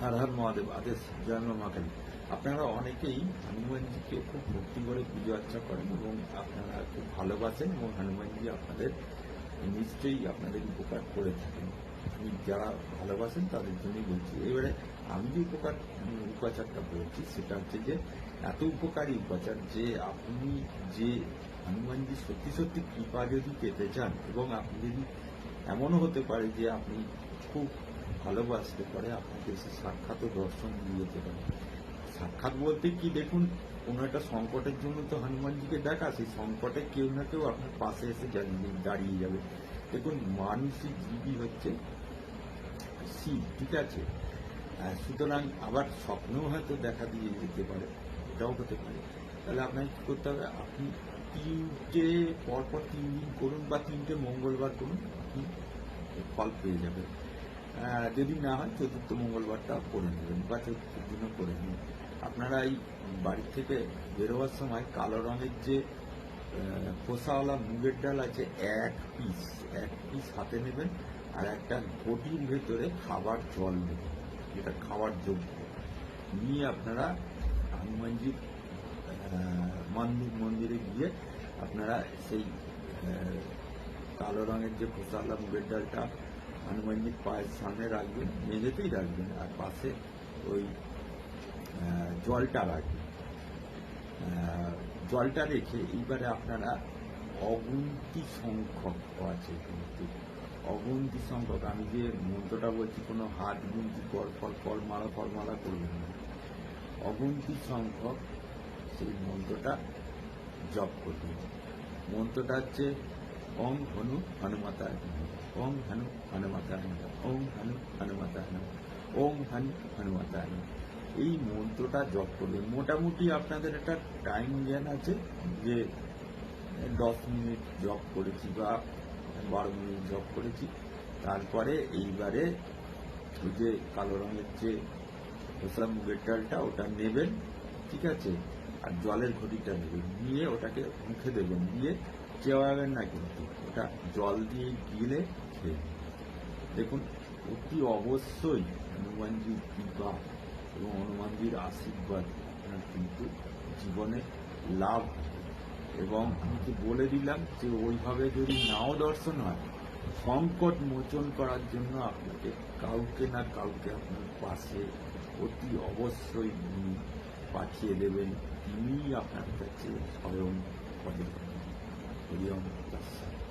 হর মহাদেব আদেশ জয় মা মা আপনারা অনেকেই হনুমানজিকে খুব ভক্তি করে পুজো অর্চা করেন এবং আপনারা খুব ভালোবাসেন এবং হনুমানজি আপনাদের নিশ্চয়ই আপনাদের উপকার করে থাকেন। আমি যারা ভালোবাসেন তাদের জন্যই বলছি। এবারে আমি যে উপকার, উপাচারটা বলছি সেটা হচ্ছে যে, এত উপকারী উপাচার যে আপনি যে হনুমানজি সত্যি সত্যি কৃপা যদি পেতে চান এবং আপনি যদি এমনও হতে পারে যে আপনি খুব ভালোবাসতে পারে, আপনাকে এসে সাক্ষাৎ ও দর্শন দিয়ে যেতে পারে সাক্ষাৎ বলতে কি? দেখুন, কোনো একটা সংকটের জন্য তো হনুমানজিকে দেখা, সেই সংকটে কেউ না কেউ আপনার পাশে এসে দাঁড়িয়ে যাবে। দেখুন, মানুষই জীবই হচ্ছে শিব ঠিক আছে? সুতরাং আবার স্বপ্নেও হয়তো দেখা দিয়ে যেতে পারে, এটাও হতে পারে। তাহলে আপনাকে কি করতে হবে? আপনি তিনটে, পরপর তিন দিন করুন বা তিনটে মঙ্গলবার করুন, আপনি ফল পেয়ে যাবেন। যদি না হয় চতুর্থ মঙ্গলবারটা করে নেবেন বা চতুর্থ দিনও করে নিন। আপনারা এই বাড়ি থেকে বেরোবার সময় কালো রঙের যে খোসাওয়ালা মুগের ডাল আছে, এক পিস এক পিস হাতে নেবেন আর একটা ঘটির ভেতরে খাবার জল নেবেন, যেটা খাওয়ার যোগ্য। নিয়ে আপনারা হনুমানজির মন্দির, মন্দিরে গিয়ে আপনারা সেই কালো রঙের যে খোসাওয়ালা মুগের ডালটা হনুমানজির পায়ের সামনে রাখবেন মেঝেতেই রাখবেন আর পাশে ওই জলটা রাখবেন জলটা রেখে এইবারে আপনারা অগুন্তি সংখ্যক আছে কিন্তু অগুন্তি সংখ্যক আমি যে মন্ত্রটা বলছি কোনো হাত গুনতি পর ফল ফল মারা ফল মারা করবেন না। অগুন্তি সংখ্যক সেই মন্ত্রটা জপ করবেন। মন্ত্রটা হচ্ছে ওং হনু হনুমাতায় নমঃ, ওং হনু হনুমাতায় নমঃ, ওং হনু হনুমাতায় নমঃ, ওং হনু হনুমাতায় নমঃ। এই মন্ত্রটা জপ করবেন। মোটামুটি আপনাদের একটা টাইম জ্ঞান আছে যে দশ মিনিট জপ করেছি বা বারো মিনিট জপ করেছি। তারপরে এইবারে যে কালো রঙের যে খোসলা মুগের ডালটা ওটা নেবেন ঠিক আছে? আর জলের ঘটিটা নেবেন। নিয়ে ওটাকে মুখে দেবেন। দিয়ে চেওয়াবেন না কিন্তু। ওটা জল দিয়ে গিলে নেবেন। দেখুন, অতি অবশ্যই হনুমানজির কৃপা এবং হনুমানজির আশীর্বাদ, আপনার কিন্তু জীবনে লাভ এবং আমি বলে দিলাম যে ওইভাবে যদি নাও দর্শন হয়, সংকট মোচন করার জন্য আপনাকে কাউকে না কাউকে আপনার পাশে অতি অবশ্যই উনি পাঠিয়ে দেবেন তিনিই আপনার কাছে স্বয়ং তৎসৎ।